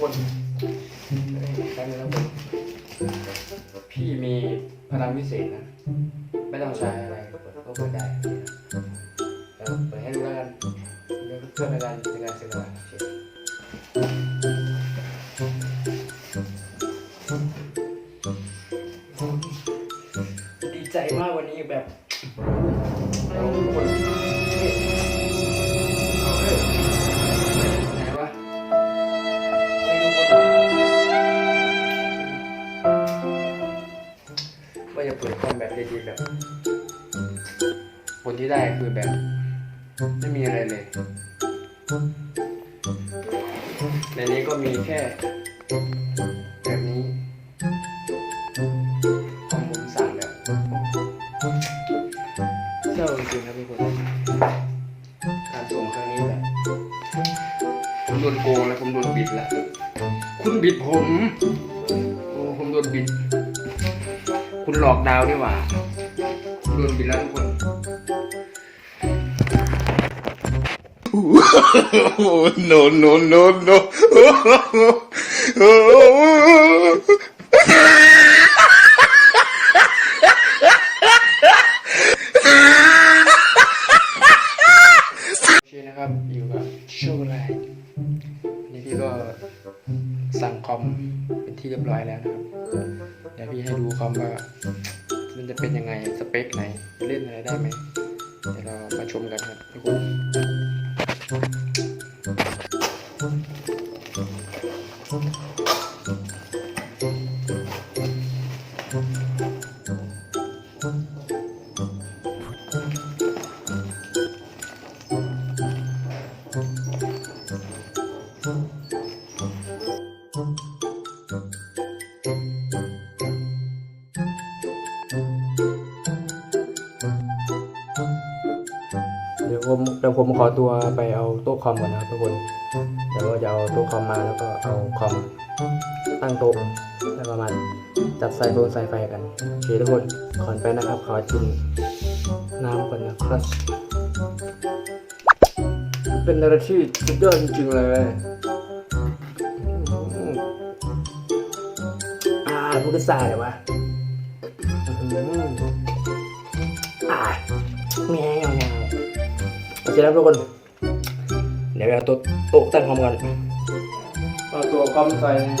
คนแป๊บนึงนะผมพี่มีพลังพิเศษนะ ไม่ต้องใช้อะไรเปิดก็เปิดได้แล้วเปิดให้ดูแล้วกันเรื่องเพื่อนในการในการสื่อสารโอดีใจมากวันนี้แบบ แบบผลที่ได้คือแบบ ไม่มีอะไรเลย ในนี้ก็มีแค่ แบบนี้ของผมสั่งแบบเจ้าจริงครับทุกคนการส่งครั้งนี้แบบผมโดนโกงแล้วผมโดนบิดล้วคุณบิดผม โอ้ผมโดนบิด คุณหลอกดาวนี่หว่า โดนบิดแล้วทุกคน Oh, no, no, no, no. Oh, โอเคนะครับอยู่กับโชว์ไลน์วันนี้พี่ก็สั่งคอมเป็นที่เรียบร้อยแล้วนะครับ เดี๋ยวพี่ให้ดูคอมว่า มันจะเป็นยังไงสเปคไหนเล่นอะไรได้ไหมเดี๋ยวเรามาชมกันครับทุกคน ผมเดี๋ยวผมขอตัวไปเอาโต๊ะคอมก่อนนะครับทุกคนเดี๋ยวก็จะเอาโต๊ะคอมมาแล้วก็เอาคอมตั้งโต๊ะแล้วก็มาณจัดสายโฟนสายไฟกันโอเคทุกคนขอนไปนะครับ ขอกินน้ำก่อนนะครับ เป็นอะไรที่สุดยอดจริงๆเลยอ่าพูดสายเลยวะอ่าแมวแมวโอ เคครับทุกคน เดี๋ยวไปเอาตัวโต๊ะตั้งคอมกันเอาตัวคอมใส่นะ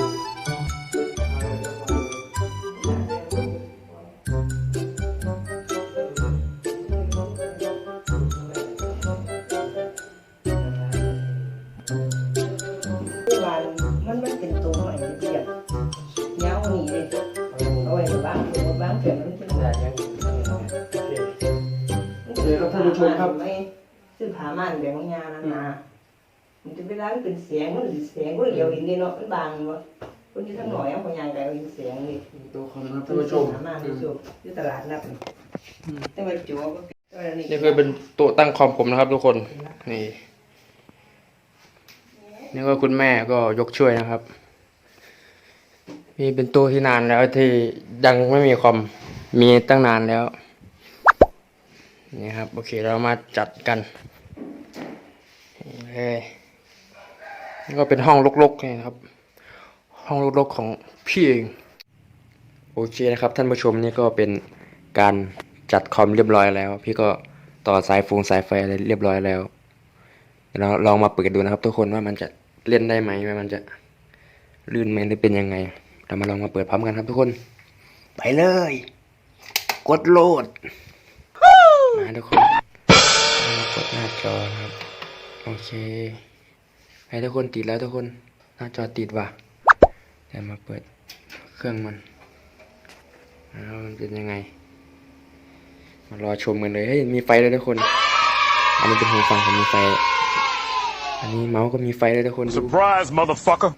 วันมันมันเป็นตัวใหม่เดียวเงาหนีเลยเอาไว้บ้างเอาบ้างเกิดมันเป็นแต่ยังโอเคเดี๋ยวครับท่านผู้ชมครับไม่ ซื้อผ้าม่านแบบงานนะนะมันจะไปร้านเป็นเสียงมันเสียงก็เดียวเห็นนี่เนาะมันบางวะคนที่ทั้งหน่อยเอาคนยางไก่เห็นเสียงนี่ตัวคอมนะครับท่านผู้ชมผ้าม่านผู้ชมที่ตลาดนัดแต่ว่าจัวก็นี่คือเป็นโต๊ะตั้งคอมผมนะครับทุกคน นี่ นี่ก็คุณแม่ก็ยกช่วยนะครับนี่เป็นโต๊ะที่นานแล้วที่ยังไม่มีคอมมีตั้งนานแล้ว นี่ครับ โอเคเรามาจัดกันนี่เลยนี่ก็เป็นห้องรกๆนี่ครับ ห้องรกๆของพี่เอง โอเคนะครับท่านผู้ชมนี่ก็เป็นการจัดคอมเรียบร้อยแล้ว พี่ก็ต่อสายฟงสายไฟอะไรเรียบร้อยแล้วเดี๋ยวเราลองมาเปิดดูนะครับ ทุกคนว่ามันจะเล่นได้ไหมว่ามันจะลื่นไหมหรือเป็นยังไง เรามาลองมาเปิดพร้อมกันครับทุกคน ไปเลย กดโหลด มาทุกคนมากดหน้าจอนะครับ โอเคให้ทุกคนติดแล้วทุกคน หน้าจอติดว่ะเดี๋ยวมาเปิดเครื่องมันแล้วมันเป็นยังไง มารอชมกันเลยเฮ้ยมีไฟเลยทุกคน อันนี้เป็นหูฟังผมมีไฟ อันนี้เมาส์ก็มีไฟเลยทุกคนดู Surprise, motherfucker.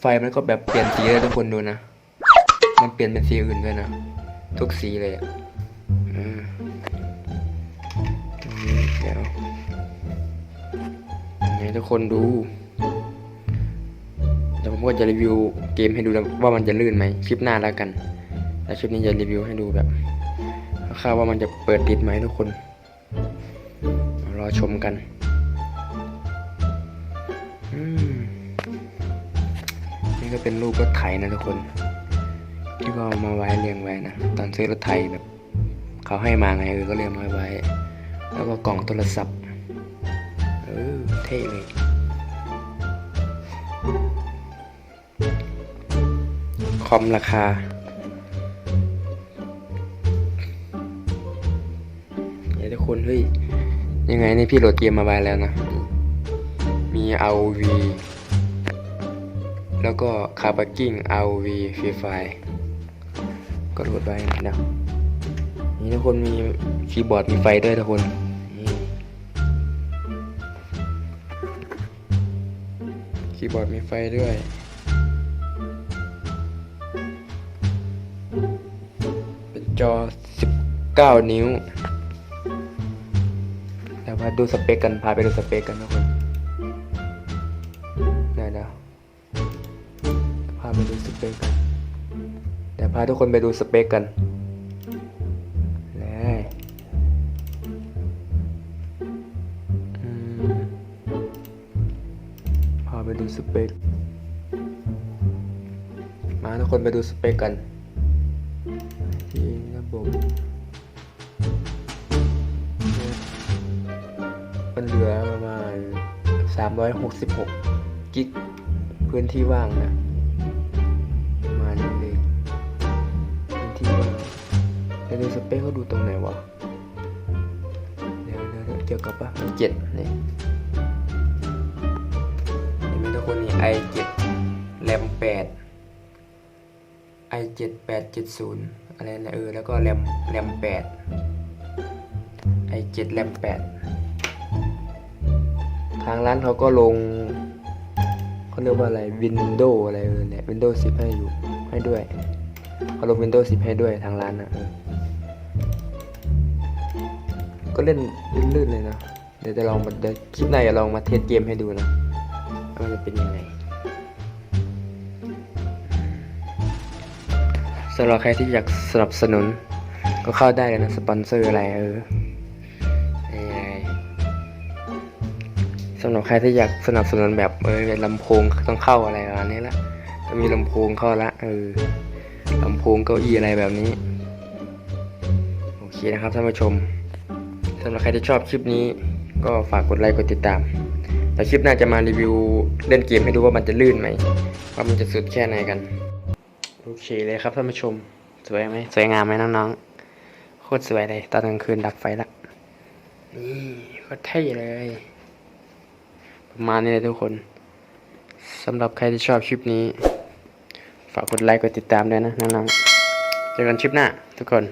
ไฟมันก็แบบเปลี่ยนสีเลยทุกคนดูนะ มันเปลี่ยนเป็นสีอื่นด้วยนะ ทุกสีเลยอะอ่า ตรงนี้เดี๋ยวให้ทุกคนดูเดี๋ยวผมก็จะรีวิวเกมให้ดูว่ามันจะลื่นไหมคลิปหน้าแล้วกัน แล้วคลิปนี้จะรีวิวให้ดูแบบคร่าวว่ามันจะเปิดติดไหมทุกคน รอชมกันอืมนี่ก็เป็นรูปรถไถนะทุกคน ที่ว่าเอามาไว้เรียงไว้นะ ตอนซื้อรถไถแบบ เขาให้มาไงเออก็เลยเอามาไว้ แล้วก็กล่องโทรศัพท์เออเท่เลยคอมราคา เดี๋ยวทุกคนเฮ้ย ยังไงนี่พี่โหลดเกมมาไว้แล้วนะ มี ROV แล้วก็คาร์บักกิ้ง ROV ฟรีไฟก็โหลดไว้นะ นี่ทุกคนมีคีย์บอร์ดมีไฟด้วยทุกคนคีย์บอร์ดมีไฟด้วยเป็นจอ 19 นิ้วเดี๋ยวมาดูสเปคกันพาไปดูสเปคกันทุกคนเดี๋ยวเดี๋ยวพาไปดูสเปคกันเดี๋ยวพาทุกคนไปดูสเปคกัน สเปค มาทุกคนไปดูสเปคกัน ที่ระบบมันเหลือประมาณ 366 กิก พื้นที่ว่างนะประมาณนี้เลยพื้นที่ว่างแต่ในสเปคเขาดูตรงไหนวะ เดี๋ยวเดี๋ยวเกี่ยวกับปะเจ็ดนี่ คนนี่ i7 แรม8 i7 870 อะไรนะเออ แล้วก็แรมแรม8 i7 แรม8ทางร้านเขาก็ลงเขาเรียกว่าอะไร Windows อะไรเออเนี่ย Windows 10 ให้อยู่ให้ด้วยเขาลง Windows 10 ให้ด้วยทางร้านนะเออก็เล่นลื่นๆเลยนะ เดี๋ยวจะลองมาเดี๋ยวคลิปหน้าจะลองมาเทสเกมให้ดูนะ มันจะเป็นยังไงสำหรับใครที่อยากสนับสนุน ก็เข้าได้เลยนะสปอนเซอร์อะไรเออสำหรับใครที่อยากสนับสนุนแบบเออลำโพงต้องเข้าอะไรประมาณนี้ละจะมีลำโพงเข้าละเออลำโพงเก้าอี้อะไรแบบนี้โอเคนะครับท่านผู้ชมสำหรับใครที่ชอบคลิปนี้ ก็ฝากกดไลค์กดติดตาม แต่คลิปหน้าจะมารีวิวเล่นเกมให้ดูว่ามันจะลื่นไหมว่ามันจะสุดแค่ไหนกัน โอเคเลยครับท่านผู้ชม สวยไหมสวยงามไหมน้องๆ โคตรสวยเลย ตอนกลางคืนดับไฟละ นี่โคตรเท่เลย ประมาณนี้เลยทุกคนสำหรับใครที่ชอบคลิปนี้ ฝากกดไลค์กดติดตามด้วยนะน้องๆ เจอกันคลิปหน้าทุกคน